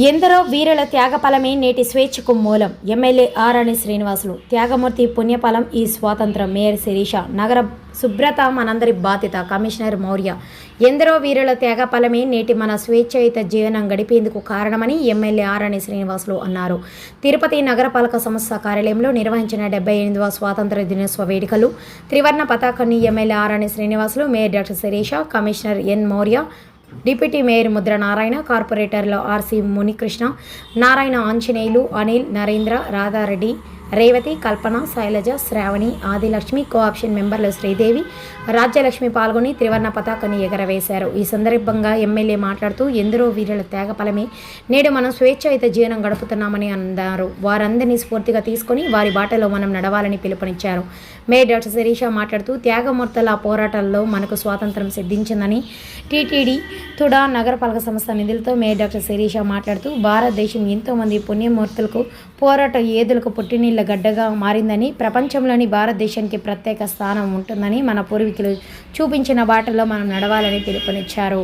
ఎందరో వీరుల త్యాగఫలమే నేటి స్వేచ్ఛకు మూలం. ఎమ్మెల్యే ఆరణి శ్రీనివాసులు త్యాగమూర్తి పుణ్యఫలం ఈ స్వాతంత్రం. మేయర్ శిరీష నగర శుభ్రత మనందరి బాధ్యత. కమిషనర్ మౌర్య ఎందరో వీరుల త్యాగఫలమే నేటి మన స్వేచ్ఛయుత జీవనం గడిపేందుకు కారణమని ఎమ్మెల్యే ఆరణి శ్రీనివాసులు అన్నారు. తిరుపతి నగరపాలక సంస్థ కార్యాలయంలో నిర్వహించిన డెబ్బై ఎనిమిదవ స్వాతంత్ర దినోత్సవ వేడుకలు త్రివర్ణ పతాకాన్ని MLA Arani Srinivasulu mayor doctor Sirisha commissioner N Maurya deputy mayor Mudra Narayana కార్పొరేటర్లు R C Munikrishna Narayana Anjaneyulu Anil Narendra Radha Reddy Revathi Kalpana Sailaja Sravani Adilakshmi co option మెంబర్లు శ్రీదేవి రాజ్యలక్ష్మి పాల్గొని త్రివర్ణ పతాకాన్ని ఎగరవేశారు. ఈ సందర్భంగా ఎమ్మెల్యే మాట్లాడుతూ ఎందరో వీరుల త్యాగఫలమే. నేడు మనం స్వేచ్ఛాయుత జీవనం గడుపుతున్నామని అన్నారు. వారందరినీ స్ఫూర్తిగా తీసుకొని వారి బాటలో మనం నడవాలని పిలుపునిచ్చారు. మేయర్ డాక్టర్ శిరీష మాట్లాడుతూ త్యాగమూర్తల పోరాటాల్లో మనకు స్వాతంత్రం సిద్ధించిందని టీటీడీ తుడా నగరపాలక సంస్థ నిధులతో మేయర్ డాక్టర్ శిరీష మాట్లాడుతూ భారతదేశం ఎంతోమంది పుణ్యమూర్తులకు పోరాట ఏదులకు పుట్టినీళ్ళ గడ్డగా మారిందని ప్రపంచంలోని భారతదేశానికి ప్రత్యేక స్థానం ఉంటుందని మన పూర్వీకులు చూపించిన బాటలో మనం నడవాలని పిలుపునిచ్చారు.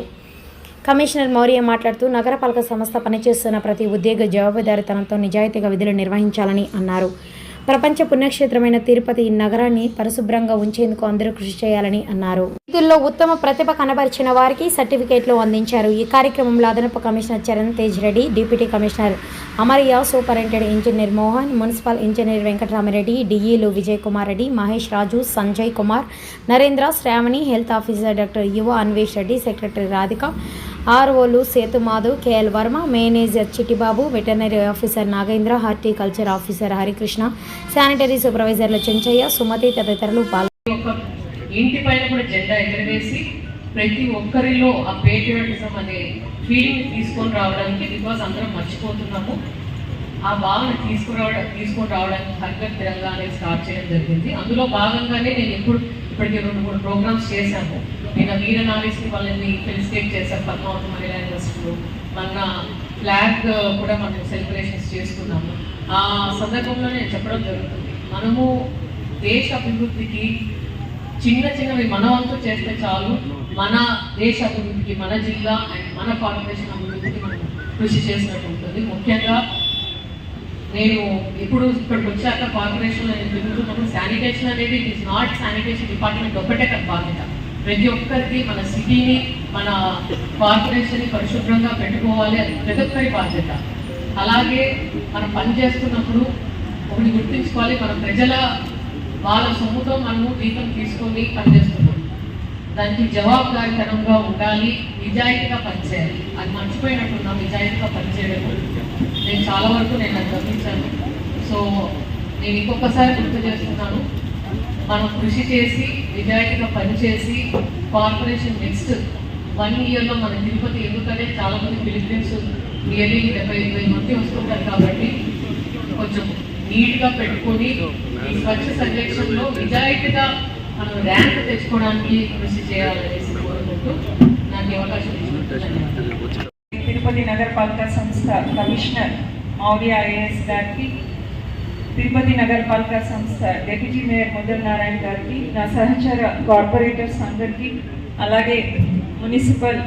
కమిషనర్ మౌర్య మాట్లాడుతూ నగరపాలక సంస్థ పనిచేస్తున్న ప్రతి ఉద్యోగ జవాబుదారితనంతో నిజాయితీగా విధులు నిర్వహించాలని అన్నారు. ప్రపంచ పుణ్యక్షేత్రమైన తిరుపతి ఈ నగరాన్ని పరిశుభ్రంగా ఉంచేందుకు అందరూ కృషి చేయాలని అన్నారు. వీధుల్లో ఉత్తమ ప్రతిభ కనబరిచిన వారికి సర్టిఫికేట్లు అందించారు. ఈ కార్యక్రమంలో అదనపు commissioner Charan Tej Reddy deputy commissioner Amariya superintendent engineer Mohan municipal engineer Venkataramareddy డిఈలు Vijay Kumar Reddy Mahesh Raju Sanjay Kumar Narendra Sravani health officer doctor Yuva Anvesh Reddy secretary Radhika ఆర్ఓలు Sethumadhav K L Varma manager Chittibabu veterinary officer Nagendra horticulture officer Harikrishna sanitary సూపర్వైజర్ల Chenchaiah Sumathi తదితరులు పాల్గొన్నారు ఇంటి పైన కూడా జెండా ఎగరవేసి ప్రతి ఒక్కరిలో ఆ patriotism అనే ఫీలింగ్ తీసుకొని రావడానికి బికాజ్ అందరం మర్చిపోతున్నాము. ఆ భావన తీసుకురావడం తీసుకొని రావడానికి హర్గర్ తెలంగాణ స్టార్ట్ చేయడం జరిగింది. అందులో భాగంగానే నేను ఎప్పుడు ఇప్పటికే రెండు మూడు ప్రోగ్రామ్స్ చేశాము. నేను వీర నారీస్ని వాళ్ళని ఫెలిసిటేట్ చేశాను పద్మావతి మహిళా యూనివర్సిటీలో మన ఫ్లాగ్ కూడా మనం సెలబ్రేషన్స్ చేసుకున్నాము. ఆ సందర్భంలో నేను చెప్పడం జరుగుతుంది. మనము దేశ అభివృద్ధికి చిన్న చిన్నవి మనవంతు చేస్తే చాలు. మన దేశ అభివృద్ధికి మన జిల్లా అండ్ మన కార్పొరేషన్ అభివృద్ధికి మనం కృషి చేసినట్టు ఉంటుంది. ముఖ్యంగా నేను ఇప్పుడు ఇక్కడికి వచ్చాక కార్పొరేషన్లో నేను తిరుగుతున్నప్పుడు శానిటేషన్ అనేది it is not sanitation department ఒక్కటే కదా బాధ్యత. ప్రతి ఒక్కరికి మన సిటీని మన కార్పొరేషన్ని పరిశుభ్రంగా పెట్టుకోవాలి అది ప్రతి ఒక్కరి బాధ్యత. అలాగే మనం పని చేస్తున్నప్పుడు ఒకటి గుర్తుంచుకోవాలి మన ప్రజల వాళ్ళ సొమ్ముతో మనము జీతం తీసుకొని పనిచేస్తున్నాం దానికి జవాబుదారితనంగా ఉండాలి నిజాయితీగా పనిచేయాలి. అది మర్చిపోయినట్టున్నాం నిజాయితీగా పనిచేయడం నేను చాలా వరకు నేను అది గమనించాను. సో నేను ఇంకొకసారి గుర్తు చేస్తున్నాను. మనం కృషి చేసి నిజాయితీగా పనిచేసి కార్పొరేషన్ నెక్స్ట్ వన్ ఇయర్లో మన తిరుపతి ఎందుకంటే చాలా మంది పిలిగ్రిమ్స్ నియర్లీ డెబ్బై ఇరవై మంది వస్తుంటారు కాబట్టి కొంచెం నీట్గా పెట్టుకొని ఈ స్వచ్ఛ సర్వేక్షణలో నిజాయితీగా మనం ర్యాంక్ తెచ్చుకోవడానికి కృషి చేయాలనేసి కోరుకుంటూ నాకు అవకాశం తిరుపతి నగరపాలక సంస్థ కమిషనర్ మౌర్య ఐఏఎస్ గారికి తిరుపతి నగరపాలక సంస్థ డెప్యూటీ మేయర్ ముదల్ నారాయణ గారికి నా సహచర కార్పొరేటర్స్ అందరికీ అలాగే మున్సిపల్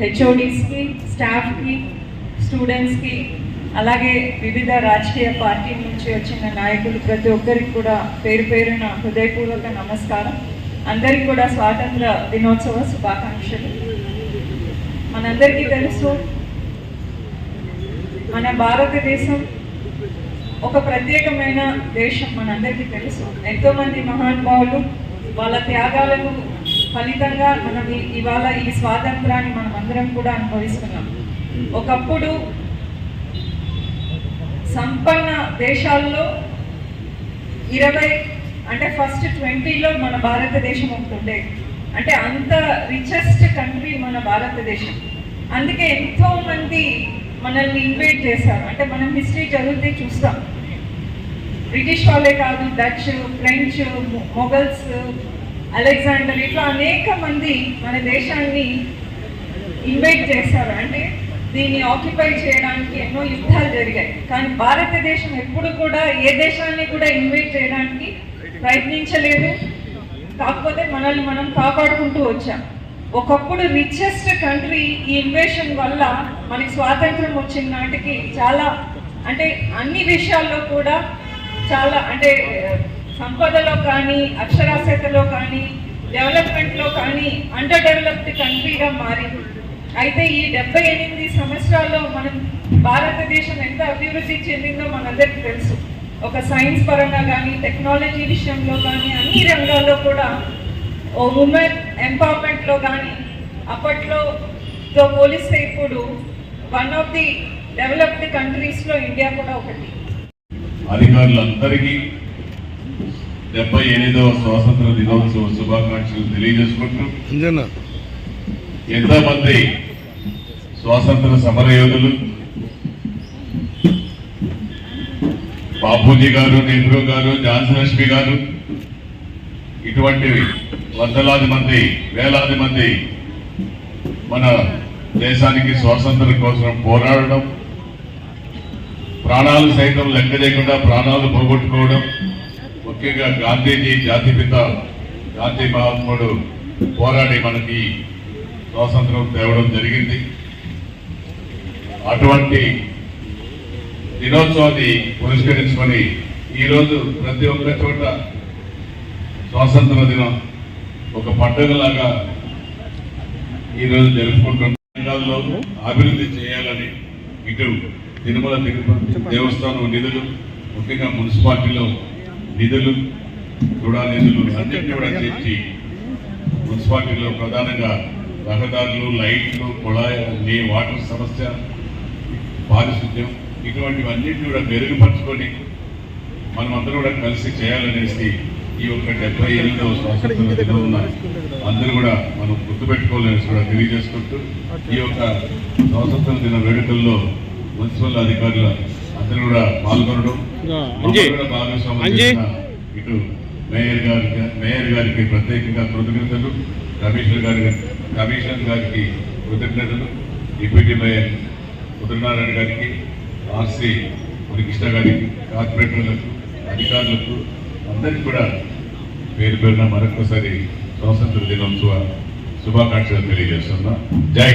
హెచ్ఓడీస్కి స్టాఫ్కి స్టూడెంట్స్కి అలాగే వివిధ రాజకీయ పార్టీ నుంచి వచ్చిన నాయకులు ప్రతి ఒక్కరికి కూడా పేరు పేరున హృదయపూర్వక నమస్కారం. అందరికీ కూడా స్వాతంత్ర దినోత్సవ శుభాకాంక్షలు. మనందరికీ తెలుసు మన భారతదేశం ఒక ప్రత్యేకమైన దేశం మనందరికీ తెలుసు. ఎంతోమంది మహానుభావులు వాళ్ళ త్యాగాలకు ఫలితంగా మనం ఇవాళ ఈ స్వాతంత్రాన్ని మనం అందరం కూడా అనుభవిస్తున్నాం. ఒకప్పుడు సంపన్న దేశాల్లో ఇరవై అంటే ఫస్ట్ ట్వంటీలో మన భారతదేశం ఉంటుండే అంటే అంత రిచెస్ట్ కంట్రీ మన భారతదేశం. అందుకే ఎంతో మంది మనల్ని ఇన్వైట్ చేశారు. అంటే మనం హిస్టరీ చదివితే చూస్తాం. బ్రిటిష్ వాళ్ళే కాదు Dutch French Mughals Mughals Alexander ఇట్లా అనేక మంది మన దేశాన్ని ఇన్వైట్ చేశారు. అంటే దీన్ని ఆక్యుపై చేయడానికి ఎన్నో యుద్ధాలు జరిగాయి. కానీ భారతదేశం ఎప్పుడు కూడా ఏ దేశాన్ని కూడా ఇన్వైట్ చేయడానికి ప్రయత్నించలేదు. కాకపోతే మనల్ని మనం కాపాడుకుంటూ వచ్చాం. ఒకప్పుడు రిచెస్ట్ కంట్రీ ఈ ఇన్వేషన్ వల్ల మనకి స్వాతంత్రం వచ్చిన నాటికి చాలా అంటే అన్ని విషయాల్లో కూడా చాలా అంటే సంపదలో కానీ అక్షరాస్యతలో కానీ డెవలప్మెంట్లో కానీ అండర్ డెవలప్డ్ కంట్రీగా మారింది అయితే ఈ డెబ్బై ఎనిమిది సంవత్సరాల్లో మనం భారతదేశం ఎంత అభివృద్ధి చెందిందో మనందరికీ తెలుసు. ఒక సైన్స్ పరంగా కానీ టెక్నాలజీ విషయంలో కానీ అన్ని రంగాల్లో కూడా ఓ ఉమెన్ ఎంపవర్మెంట్లో కానీ అప్పట్లో తో పోలిస్తే ఇప్పుడు వన్ ఆఫ్ ది డెవలప్డ్ కంట్రీస్లో ఇండియా కూడా ఒకటి. అధికారులందరికీ డెబ్బై ఎనిమిదవ స్వాతంత్ర దినోత్సవ శుభాకాంక్షలు తెలియజేసుకుంటూ ఎంతోమంది స్వాతంత్ర సమరయోధులు బాపూజీ గారు నెహ్రూ గారు ఝాన్సీ లక్ష్మి గారు ఇటువంటివి వందలాది మంది వేలాది మంది మన దేశానికి స్వాతంత్రం కోసం పోరాడడం ప్రాణాలు సైతం లెక్క చేయకుండా ప్రాణాలు పోగొట్టుకోవడం ముఖ్యంగా గాంధీజీ జాతిపిత గాంధీ మహాత్ముడు పోరాడి మనకి స్వాతంత్రం తేవడం జరిగింది. అటువంటి దినోత్సవాన్ని పురస్కరించుకొని ఈరోజు ప్రతి ఒక్క చోట స్వాతంత్ర దినం ఒక పండుగలాగా ఈరోజు జరుపుకుంటున్న. అభివృద్ధి చేయాలని ఇటు తిరుమల తిరుపతి దేవస్థానం నిధులు ముఖ్యంగా మున్సిపాలిటీలో నిధులు కూడా నిధులు అన్నింటినీ కూడా చేర్చి మున్సిపాలిటీలో ప్రధానంగా రహదారులు లైట్లు కుళాయి వాటర్ సమస్య పారిశుద్ధ్యం ఇటువంటివన్నింటినీ కూడా మెరుగుపరుచుకొని మనం అందరూ కూడా కలిసి చేయాలనేసి ఈ యొక్క డెబ్బై ఎనిమిదవ స్వాతంత్ర దినం అందరూ కూడా మనం గుర్తుపెట్టుకోవాలనేసి కూడా తెలియజేసుకుంటూ ఈ యొక్క స్వాతంత్ర దిన వేడుకల్లో మున్సిపల్ అధికారులు అందరూ కూడా పాల్గొనడం భాగస్వామ్యం చేసిన ఇటు మేయర్ గారికి మేయర్ గారికి ప్రత్యేకంగా కృతజ్ఞతలు కమిషనర్ గారి కమిషనర్ గారికి కృతజ్ఞతలు డిప్యూటీ మేయర్ కుదురునారాయణ గారికి ఆర్సీ మునికృష్ణ గారికి కార్పొరేటర్లకు అధికారులకు అందరికీ కూడా పేరు పేరున మరొకసారి స్వాతంత్ర దినోత్సవ శుభాకాంక్షలు తెలియజేస్తున్నా. జై